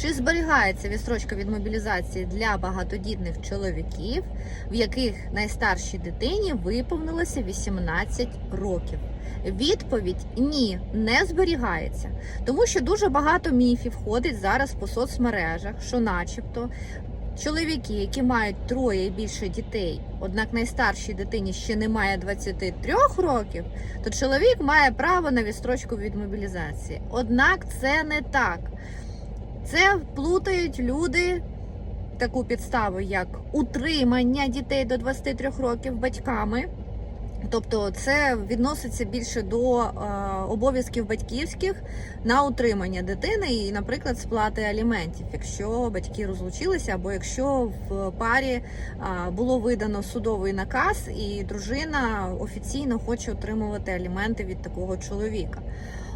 Чи зберігається відстрочка від мобілізації для багатодітних чоловіків, в яких найстаршій дитині виповнилося 18 років? Відповідь ні, не зберігається, тому що дуже багато міфів ходить зараз по соцмережах, що, начебто, чоловіки, які мають троє і більше дітей, однак найстаршій дитині ще немає 23 років, то чоловік має право на відстрочку від мобілізації. Однак це не так. Це плутають люди таку підставу, як утримання дітей до 23 років батьками. Тобто це відноситься більше до е, обов'язків батьківських на утримання дитини і, наприклад, сплати аліментів, якщо батьки розлучилися, або якщо в парі е, було видано судовий наказ, і дружина офіційно хоче отримувати аліменти від такого чоловіка.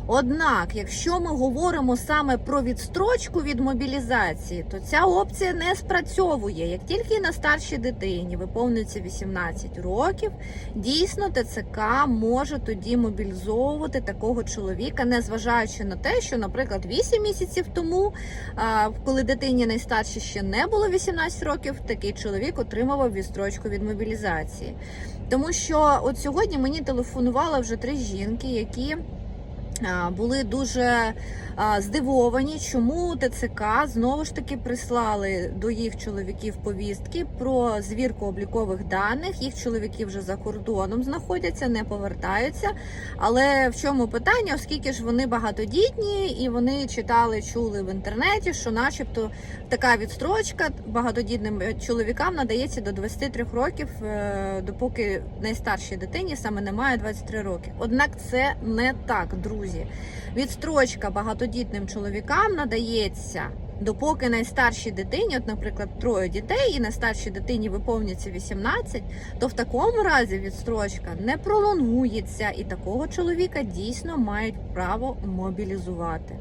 Однак, якщо ми говоримо саме про відстрочку від мобілізації, то ця опція не спрацьовує. Як тільки на старшій дитині виповнюється 18 років, дійсно ТЦК може тоді мобілізовувати такого чоловіка, незважаючи на те, що, наприклад, 8 місяців тому, коли дитині найстаршій ще не було 18 років, такий чоловік отримував відстрочку від мобілізації. Тому що от сьогодні мені телефонували вже три жінки, які були дуже здивовані, чому ТЦК знову ж таки прислали до їх чоловіків повістки про звірку облікових даних. Їх чоловіки вже за кордоном знаходяться, не повертаються. Але в чому питання? Оскільки ж вони багатодітні і вони читали, чули в інтернеті, що, начебто, така відстрочка багатодітним чоловікам надається до 23 років, е, допоки найстаршій дитині саме немає 23 роки. Однак це не так, друзі. Відстрочка багатодітним чоловікам надається. Допоки найстаршій дитині, от, наприклад, троє дітей, і найстаршій дитині виповнюється 18, то в такому разі відстрочка не пролонгується, і такого чоловіка дійсно мають право мобілізувати.